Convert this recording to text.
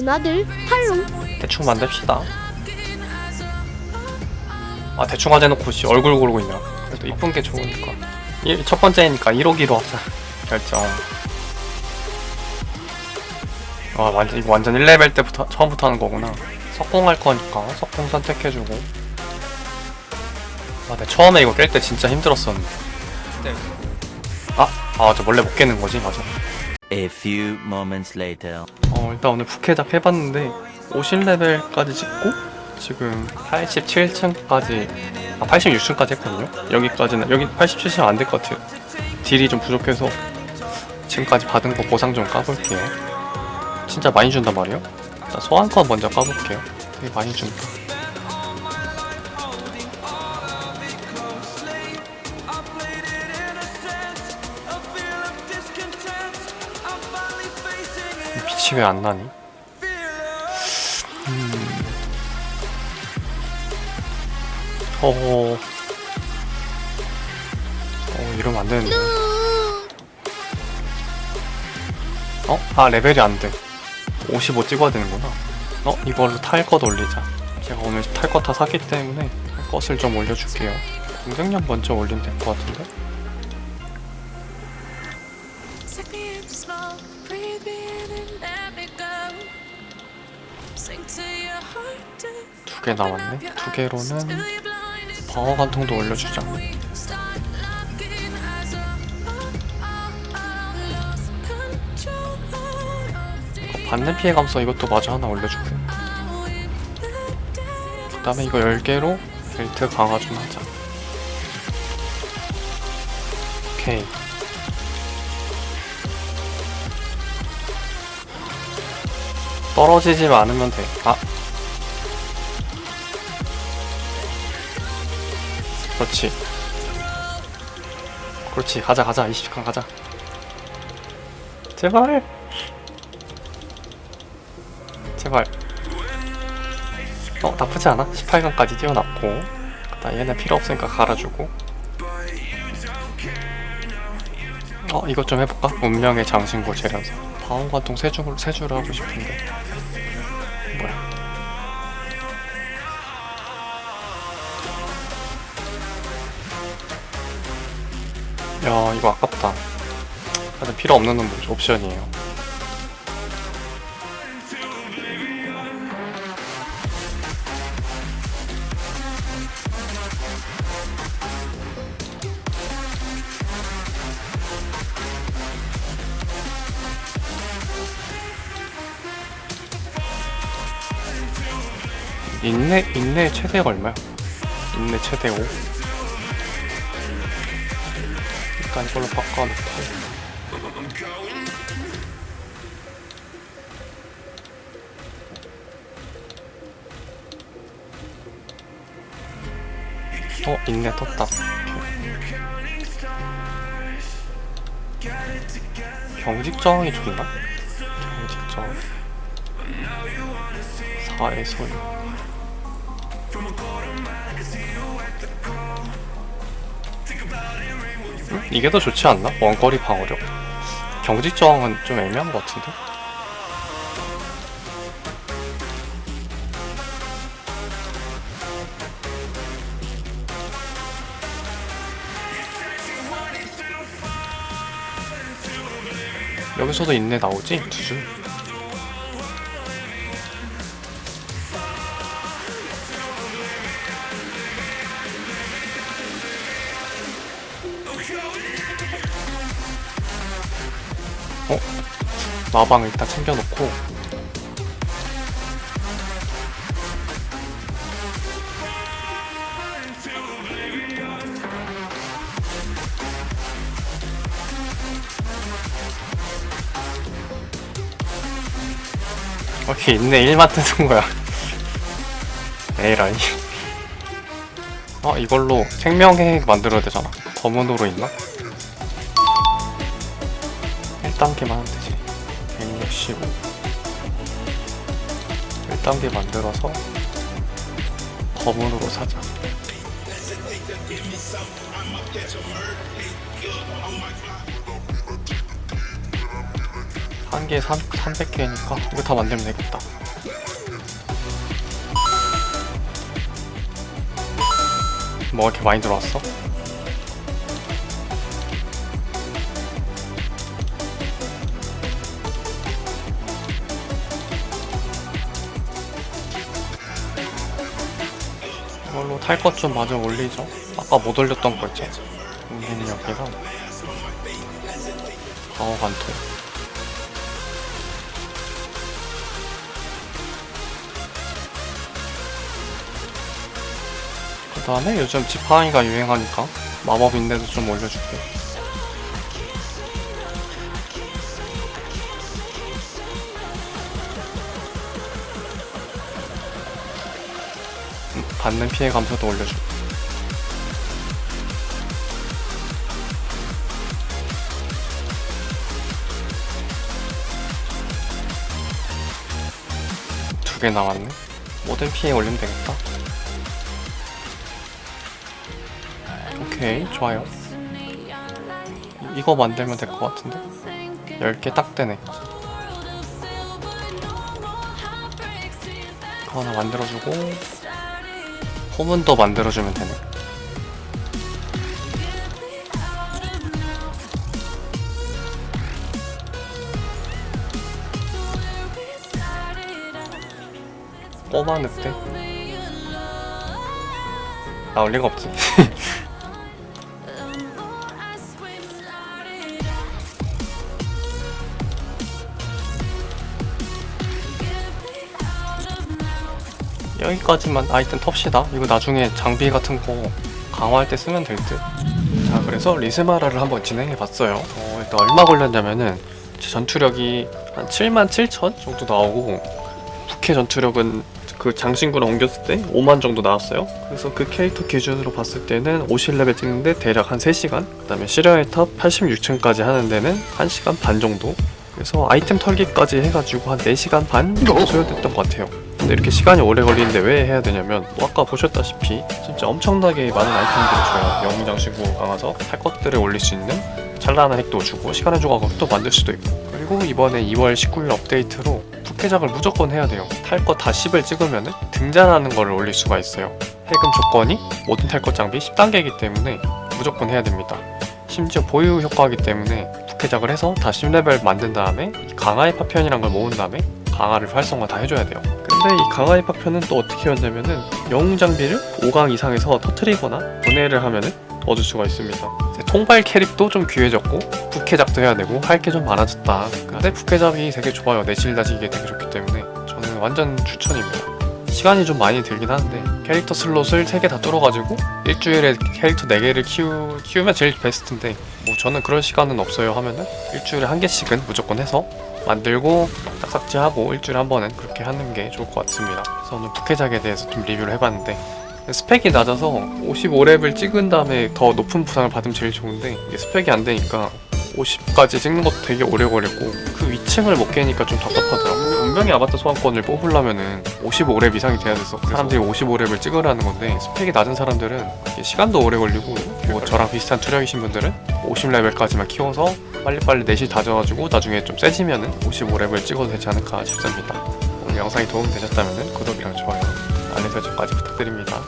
누나들 팔로우 대충 만듭시다. 아 대충 하자 해놓고 씨 얼굴 고르고 있냐. 그래도 이쁜 게 좋으니까. 이, 첫 번째니까 1호기로 하자. 결정. 아 완전 이거 완전 1레벨 때부터 처음부터 하는 거구나. 석공할 거니까 석공 선택해주고. 아, 내 처음에 이거 깰 때 진짜 힘들었었는데. 아, 아, 저 원래 못 깨는 거지, 맞아. A few moments later. 어, 일단 오늘 부캐작 해봤는데 50레벨까지 찍고 지금 87층까지 아 86층까지 했거든요? 여기까지는 여기 87층 안 될 것 같아요. 딜이 좀 부족해서 지금까지 받은 거 보상 좀 까볼게요. 진짜 많이 준단 말이에요? 일단 소환권 먼저 까볼게요. 되게 많이 준다 빛이 왜 안 나니? 음. 어어. 어, 이러면 안 되는데. 어? 아, 레벨이 안 돼. 55 찍어야 되는구나. 어? 이걸로 탈 것 올리자. 제가 오늘 탈 것 다 샀기 때문에 탈 것을 좀 올려줄게요. 공격력 먼저 올리면 될 것 같은데? 두개 남았네. 두 개로는. 방어 관통도 올려주자. The 받는 피해 감소 이것도 마저 하나 올려줄게. 그 다음에 이거 10개로 벨트 강화 좀 하자. 오케이. 떨어지지만 않으면 돼. 아. 그렇지. 그렇지. 가자, 가자. 20칸 가자. 제발. 제발. 어, 나쁘지 않아. 18강까지 뛰어났고. 나 얘네 필요 없으니까 갈아주고. 어, 이것 좀 해볼까? 운명의 장신구 재련사. 방어관통 세 줄, 세 줄을 하고 싶은데. 야, 이거 아깝다. 하여튼 필요 없는 놈 옵션이에요. 인내 인내 최대가 얼마야? 인내 최대 5. 일단 이걸로 바꿔놓고. 어 인내 떴다. 경직 저항이 좋나? 경직 저항. 4의 소유. 응? 이게 더 좋지 않나? 원거리 방어력? 경직 저항은 좀 애매한 것 같은데? 여기서도 인내 나오지? 두 줄. 어? 마방 일단 챙겨놓고 이렇게 있네 1만 뜨는 거야 에이라이 어 이걸로 생명의 만들어야 되잖아 검은으로 있나? 1단계만 하면 되지 165 1단계 만들어서 검은으로 사자 한 개에 300개니까 이거 다 만들면 되겠다. 뭐가 이렇게 많이 들어왔어? 탈 것 좀 마저 올리죠. 아까 못 올렸던 거 있죠. 공격력이랑 방어 관통. 그 다음에 요즘 지팡이가 유행하니까 마법인데도 좀 올려줄게. 받는 피해 감소도 올려줄게. 두개 나왔네. 모든 피해 올리면 되겠다. 오케이, 좋아요. 이- 이거 만들면 될 것 같은데? 10개 딱 되네. 이거 하나 만들어주고, 호문도 만들어주면 되네. 꼬마 늑대? 나올 리가 없지. 여기까지만 아이템 텁시다. 이거 나중에 장비 같은 거 강화할 때 쓰면 될 듯. 자, 그래서 리스마라를 한번 진행해 봤어요. 어, 일단 얼마 걸렸냐면은 제 전투력이 한 7만 7천 정도 나오고 부캐 전투력은 그 장신구랑 옮겼을 때 5만 정도 나왔어요. 그래서 그 캐릭터 기준으로 봤을 때는 50레벨 찍는데 대략 한 3시간, 그 다음에 시련의 탑 86층까지 하는 데는 1시간 반 정도. 그래서 아이템 털기까지 해가지고 한 4시간 반 소요됐던 것 같아요. 근데 이렇게 시간이 오래 걸리는데 왜 해야 되냐면 뭐 아까 보셨다시피 진짜 엄청나게 많은 아이템들을 줘요. 영웅 장신구 강화서 할 것들을 올릴 수 있는 찬란한 핵도 주고 시간의 조각으로 또 만들 수도 있고. 그리고 이번에 2월 19일 업데이트로 부캐작을 무조건 해야 돼요. 탈거다 10을 찍으면 등잔하는 거를 올릴 수가 있어요. 해금 조건이 모든 탈 것 장비 10단계이기 때문에 무조건 해야 됩니다. 심지어 보유 효과이기 때문에 부캐작을 해서 다 10레벨 만든 다음에 이 강화의 파편이란 걸 모은 다음에 강화를 활성화 다 해줘야 돼요 근데 이 강화의 파편은 또 어떻게 하냐면은 영웅 장비를 5강 이상에서 터트리거나 분해를 하면은 얻을 수가 있습니다. 통발 캐릭도 좀 귀해졌고 부캐작도 해야 되고 할 게 좀 많아졌다. 근데 부캐작이 되게 좋아요. 내실 다지기에 되게 좋기 때문에 저는 완전 추천입니다. 시간이 좀 많이 들긴 하는데 캐릭터 슬롯을 3개 다 뚫어가지고 일주일에 캐릭터 4개를 키우, 키우면 제일 베스트인데 뭐 저는 그럴 시간은 없어요 하면은 일주일에 한 개씩은 무조건 해서 만들고 딱삭지하고 일주일에 한 번은 그렇게 하는 게 좋을 것 같습니다. 그래서 오늘 부캐작에 대해서 좀 리뷰를 해봤는데 스펙이 낮아서 55렙을 찍은 다음에 더 높은 부상을 받으면 제일 좋은데 스펙이 안 되니까 50까지 찍는 것도 되게 오래 걸렸고 그 위층을 못 깨니까 좀 답답하더라고요. 운명의 아바타 소환권을 뽑으려면은 55렙 이상이 돼야 돼서 사람들이 55렙을 찍으라는 건데 스펙이 낮은 사람들은 시간도 오래 걸리고 뭐 저랑 비슷한 투력이신 분들은 50레벨까지만 키워서 빨리빨리 내실 다져가지고 나중에 좀 세지면은 55렙을 찍어도 되지 않을까 싶습니다. 오늘 영상이 도움되셨다면 구독이랑 좋아요, 알림 설정까지 부탁드립니다.